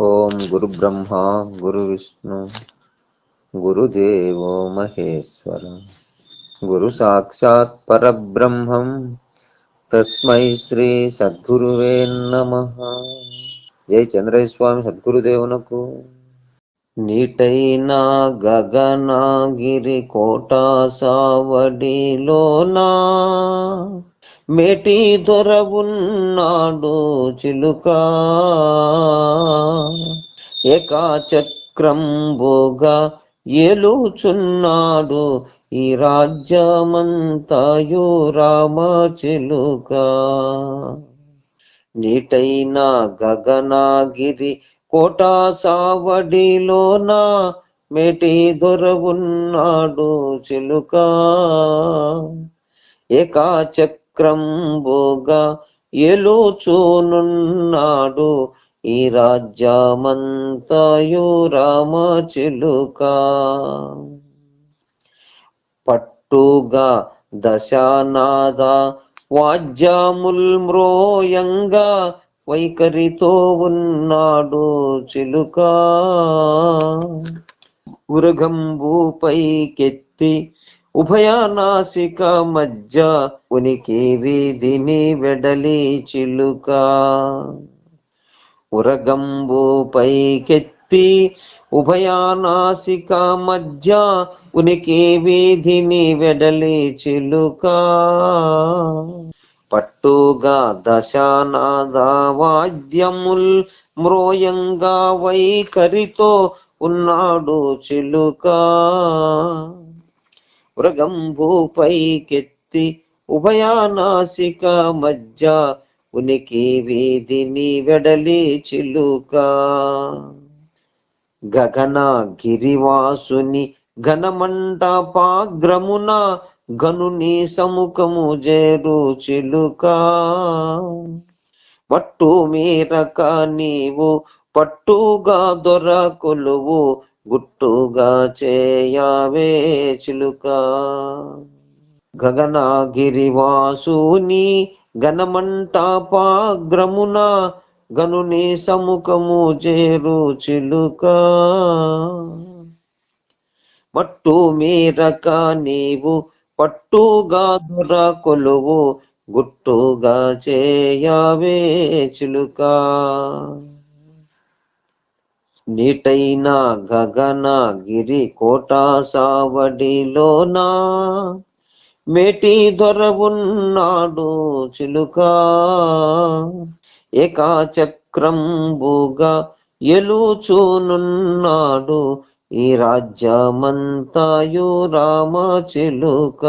ఓం గురు బ్రహ్మ గురు విష్ణు గురుదేవో మహేశ్వర. గురు సాక్షాత్ పరబ్రహ్మం. తస్మై శ్రీ సద్గురువే నమ. జై చంద్రయ్య స్వామి సద్గురుదేవునకు. నీటైనా గగనాగిరి కోటా సావడిలోనా మేటి దొరవున్నాడు చిలుక. ఏకాచక్రంబుగా ఏలుచున్నాడు ఈ రాజ్యమంతయు రామ చిలుక. నీటైన గగనాగిరి కోట సావడిలోన మేటి దొరవున్నాడు చిలుక. ఏకాచక్రంబుగా ఎలుచూనున్నాడు ఈ రాజ్యమంతయు రామ చిలుక. పట్టుగా దశానాద వాద్యముల్ మ్రోయంగా వైఖరితో ఉన్నాడు చిలుక. ఉరగంబుపైకెత్తి ఉభయనాసిక మధ్య ఉనికి వీధిని వెడలి చిలుక. ఉరగంబు పైకెత్తి ఉభయనాసిక మధ్య ఉనికి వీధిని వెడలి చిలుక. పట్టుగా దశానాద వాద్యముల్ మ్రోయంగా వైఖరితో ఉన్నాడు చిలుక. మృగంభూపైకెత్తి ఉభయానాసిక మధ్య ఉనికి వీధిని వెడలి చిలుక. గగన గిరివాసుని ఘనమంటపాగ్రమున గనుని సముఖము జేరు చిలుక. పట్టు మీరక నీవు పట్టుగా దొరకులువు గుట్టుగా చేయావే చిలుక. గగనగిరివాసుని ఘనమంటపాగ్రమున గనుని సముఖము చేరు చిలుక. మట్టు మీరక నీవు పట్టుగా దొర కొలువు గుట్టుగా చేయావే చిలుక. నీటైన గగన గిరి కోట సావడిలోనా మేటి దొరవున్నాడు చిలుక. ఏకాచక్రంబుగా ఎలుచూనున్నాడు ఈ రాజ్యమంతయు రామ చిలుక.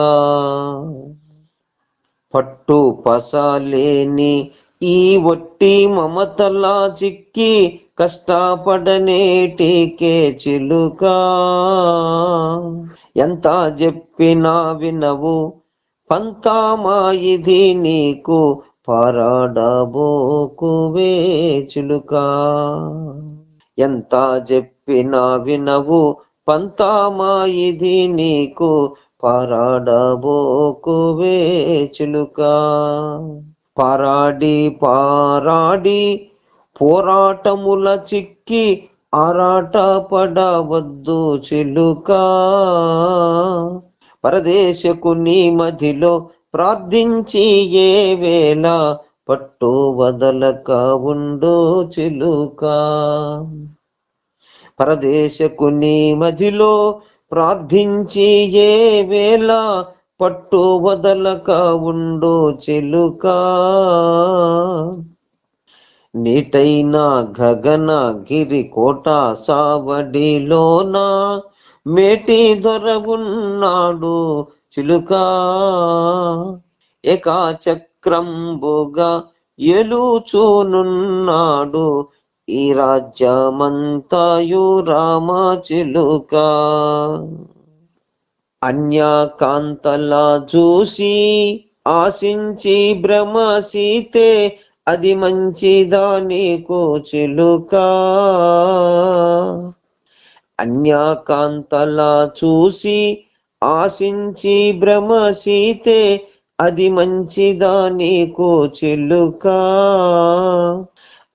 పట్టు పసలేని ఈ వట్టి మమతలా చిక్కి కష్టపడనేటికే చిలుక. ఎంత చెప్పినా వినవు పంతామా ఇది నీకు పారాడబోకువే చిలుక. ఎంత చెప్పినా వినవు పంతామా ఇది నీకు పారాడబోకువే చిలుక. పారాడి పారాడి పోరాటముల చిక్కి ఆరాట పడవద్దు చిలుక. పరదేశకు నీ మధిలో ప్రార్థించి ఏ వేళ పట్టు వదలక ఉండు చిలుక. పరదేశకు నీ మధిలో ప్రార్థించి ఏ వేళ పట్టు వదలక ఉండు చిలుక. నీటైన గగన గిరి కోట సావడిలోన మేటి దొరవున్నాడు చిలుక. ఏకాచక్రంబుగా ఎలుచూనున్నాడు ఈ రాజ్యమంతయు రామ చిలుక. అన్యకాంతలా చూసి ఆశించి భ్రమసీతే అది మంచిదా నీకు చిలుక. అన్యాకాంతలా చూసి ఆశించి భ్రమసీతే అది మంచిదా నీకు చిలుక.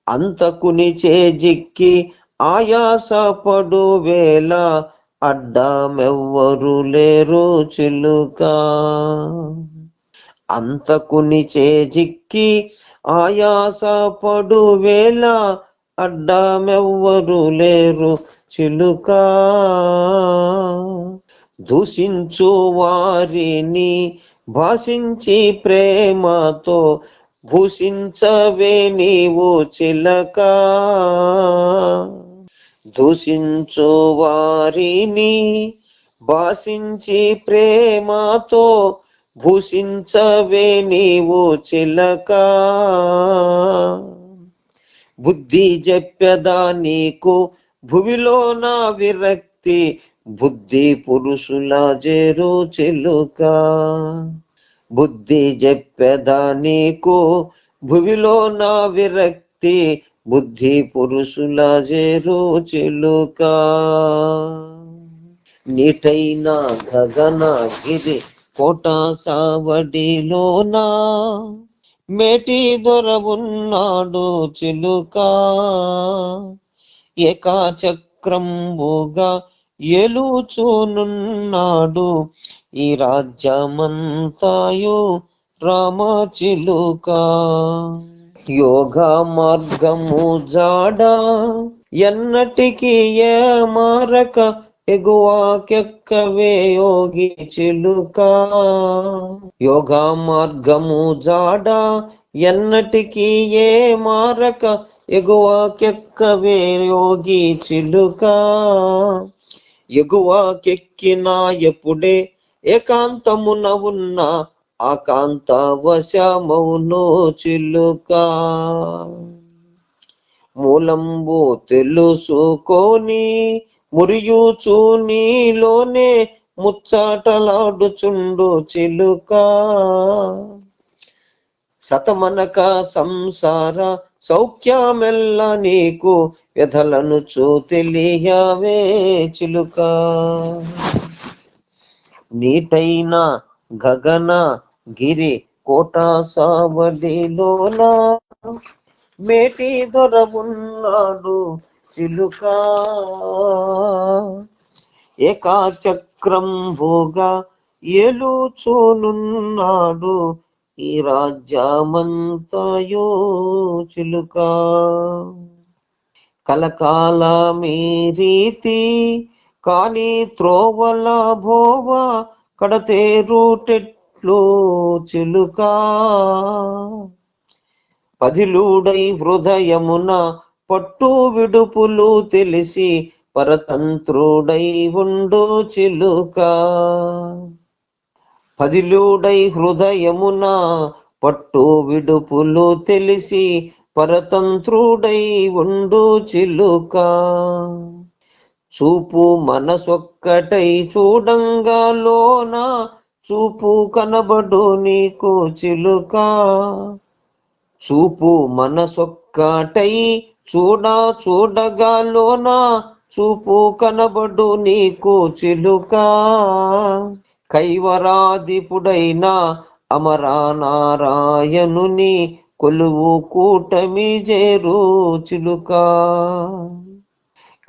అంతకుని చేజిక్కి ఆయాస పడు వేళ అడ్డమెవ్వరు లేరు చిలుక. అంతకుని చేజిక్కి ఆయాస పడు వేళ అడ్డమెవ్వరు లేరు చిలుక. దూషించు వారిని భాషించి ప్రేమతో భూషించవే నీవు చిలక. దూషించు వారిని భాషించి ప్రేమతో భూషించవే నీవు చిలక. బుద్ధి చెప్పదా నీకు భువిలో నా విరక్తి. బుద్ధి పురుషుల చేరు చిలుక. బుద్ధి చెప్పదా నీకు భువిలో నా విరక్తి. బుద్ధి పురుషుల చేరు చిలుక. నీటైన గగన గిరి కోట సావడిలోన మేటి దొరవున్నాడు చిలుక. ఏకాచక్రంబుగా ఎలుచూనున్నాడు ఈ రాజ్యమంతాయు రామ చిలుక. యోగ మార్గము జాడ ఎన్నటికి ఏ మారక ఎగువాకెక్కవే యోగి చిలుక. యోగ మార్గము జాడ ఎన్నటికి ఏ మారక. ఎగువాకెక్కవే యోగి చిలుక. ఎగువాకెక్కినా ఎప్పుడే ఏకాంతమున ఉన్న ఆకాంత వశమౌను చిలుక. మూలంబు తెలుసుకొని మురియుచు నీలోనే ముచ్చటలాడుచుండు చిలుక. సతమనక సంసార సౌఖ్యమెల్ల నీకు వ్యధలను చూ తెలియవే చిలుక. నీటైన గగన గిరి కోట సావడిలోన మేటి దొరవున్నాడు చిలుక. ఏకాచక్రంబుగా ఏలుచూనున్నాడు ఈ రాజ్యమంతయో చిలుక కలకాల మీ రీతి కాని త్రోవల భోవ కడతేరుటెట్లు చిలుక. పదిలుడై హృదయమున పట్టు విడుపులు తెలిసి పరతంత్రుడై ఉండు చిలుక. పదిలుడై హృదయమున పట్టు విడుపులు తెలిసి పరతంత్రుడై ఉండు చిలుక. చూపు మనసొక్కటై చూడంగాలోన చూపు కనబడు నీకు చిలుక. చూపు మనసొక్కటై చూడ చూడగాలోన చూపు కనబడు నీకు చిలుక. కైవరాధిపుడైన అమరానారాయణుని కొలువు కూటమి చేరు చిలుక.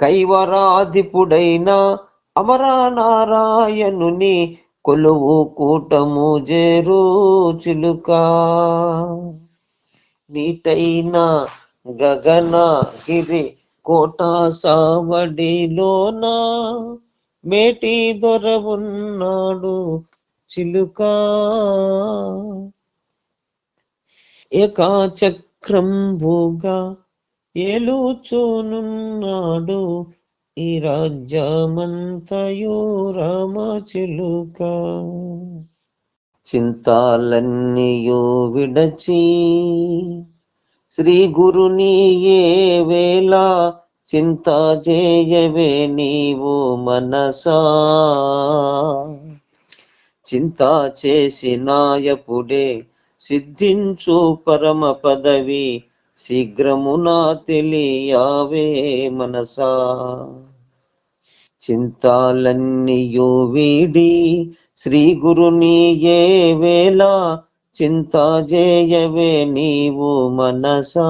కైవరాధిపుడైన అమరానారాయణుని కొలువు కూటము చేరు చిలుక. నీటైన గగన గిరి కోట సావడిలోన? మేటి దొరవున్నాడు చిలుక. ఏకాచక్రంబుగా ఏలుచూనున్నాడు ఈ రాజ్యమంతయో రామ చిలుక. చింతాలన్నీయో విడచి శ్రీ గురుని ఏ వేళ చింత చేయవే నీవు మనసా? చింత చేసినాయపుడే సిద్ధించు పరమ పదవి శీఘ్రమున తెలియవే మనసా? చింతాలన్నీయు వీడి శ్రీ గురుని ఏ వేళ చింత చేయవే నీవు మనసా.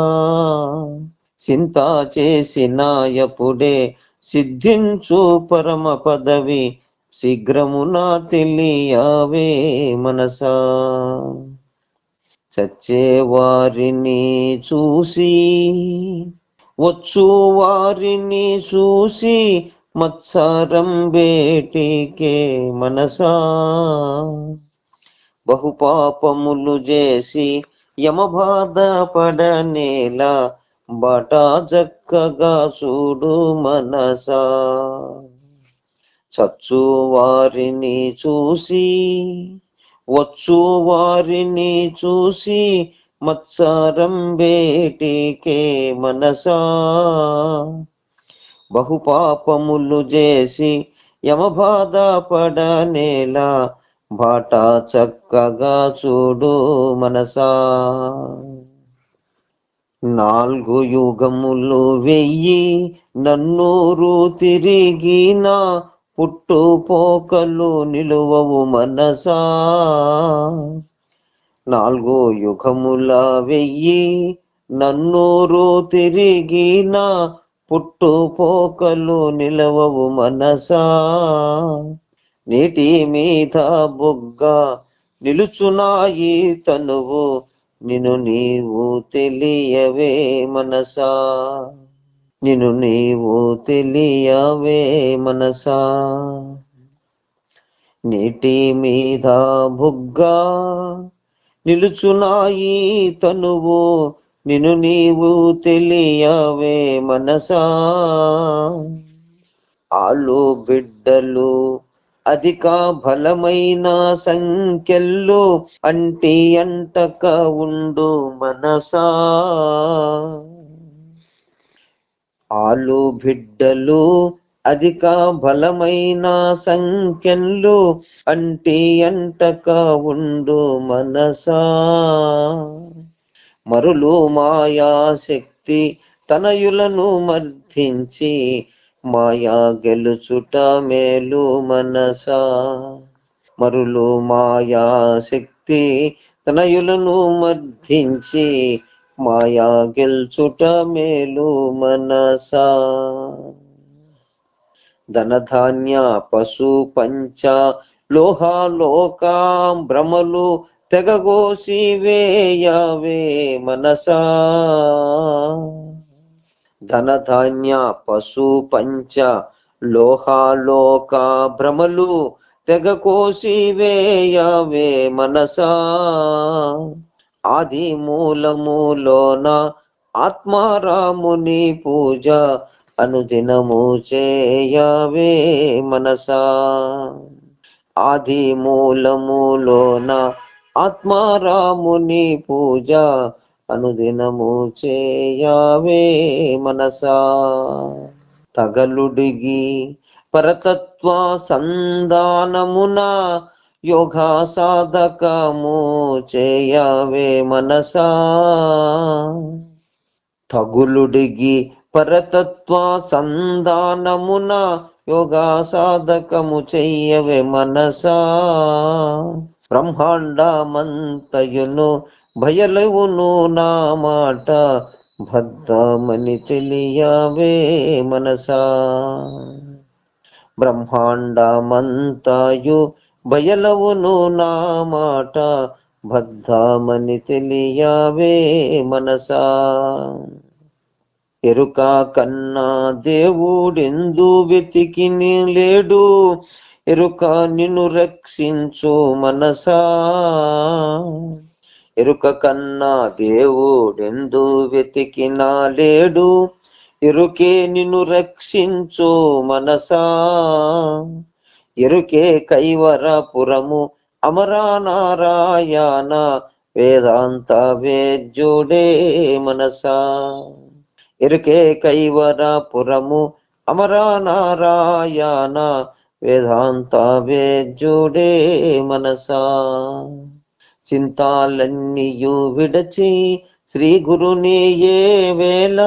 చింత చేసినాయపుడే సిద్ధించు పరమ పదవి శీఘ్రమునా తెలియవే మనసా. చచ్చే వారిని చూసి వచ్చు వారిని చూసి మత్సరం బేటికే మనసా. బహుపాపములు చేసి యమబాధ పడనేలా బటా చక్కగా చూడు మనసా. చచ్చు వారిని చూసి వచ్చు వారిని చూసి మత్సారం బేటికే మనసా. బహుపాపములు చేసి యమబాధ పడనేలా బాటా చక్కగా చూడు మనసా. నాలుగు యుగములు వెయ్యి నన్నూరు తిరిగిన పుట్టు పోకలు నిలువవు మనసా. నాలుగు యుగముల వెయ్యి నన్నూరు తిరిగిన పుట్టు పోకలు నిలవవు మనసా. నీటి మీద బొగ్గ నిలుచునాయి తనువు నిన్ను నీవు తెలియవే మనసా. నిన్ను నీవు తెలియవే మనసా. నీటి మీద బుగ్గ నిలుచునాయి తనువు నిన్ను నీవు తెలియవే మనసా. ఆలు బిడ్డలు అధిక బలమైన సంఖ్యల్లో అంటే అంటక ఉండు మనసా. ఆలు బిడ్డలు అధిక బలమైన సంఖ్యల్లో అంటి అంటక ఉండు మనసా. మరులు మాయా శక్తి తనయులను మర్ధించి మాయా గెలుచుట మేలు మనసా. మరులు మాయా శక్తి తనయులను మర్ధించి మాయా గెలుచుట మేలు మనసా. ధనధాన్య పశు పంచ లోహాలోకా భ్రమలు తెగగోసి వేయవే మనసా. ధనధాన్య పశు పంచ లోహాలోక భ్రమలు తెగ కోసి వేయవే మనసా. ఆది మూలములోన ఆత్మారాముని పూజ అనుదినము చేయవే మనసా. ఆది మూలములోన ఆత్మారాముని పూజ అనుదినము చేయావే మనసా. తగలుడిగి పరతత్వ సంధానమున యోగా సాధకము చేయవే మనసా. తగులుడిగి పరతత్వ సంధానమున యోగా సాధకము చెయ్యవే మనసా. బ్రహ్మాండమంతయును భయలవును నా మాట. భద్రమని తెలియవే మనసా. బ్రహ్మాండమంతాయు భయలవును నా మాట. భద్రమని తెలియవే మనసా. ఎరుక కన్నా దేవుడెందు వెతికి లేడు. ఎరుక నిన్ను రక్షించు మనసా. ఎరుక కన్నా దేవుడెందు వెతికినా లేడు? ఎరుకే నిన్ను రక్షించు మనసా? ఎరుకే కైవరపురము అమరానారాయణ వేదాంత వేద్యుడే మనసా? ఎరుకే కైవరపురము అమరానారాయణ వేదాంత వేద్యుడే మనసా? చింతాలన్నీయు విడచి శ్రీ గురుని ఏ వేళ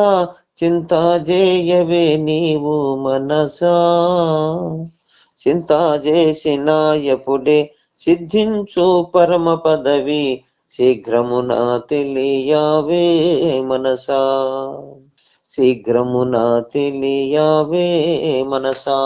చింత చేయవే నీవు మనసా? చింత చేసిన ఎప్పుడే సిద్ధించు పరమ పదవి శీఘ్రమున తెలియవే మనసా? శీఘ్రమున తెలియవే మనసా?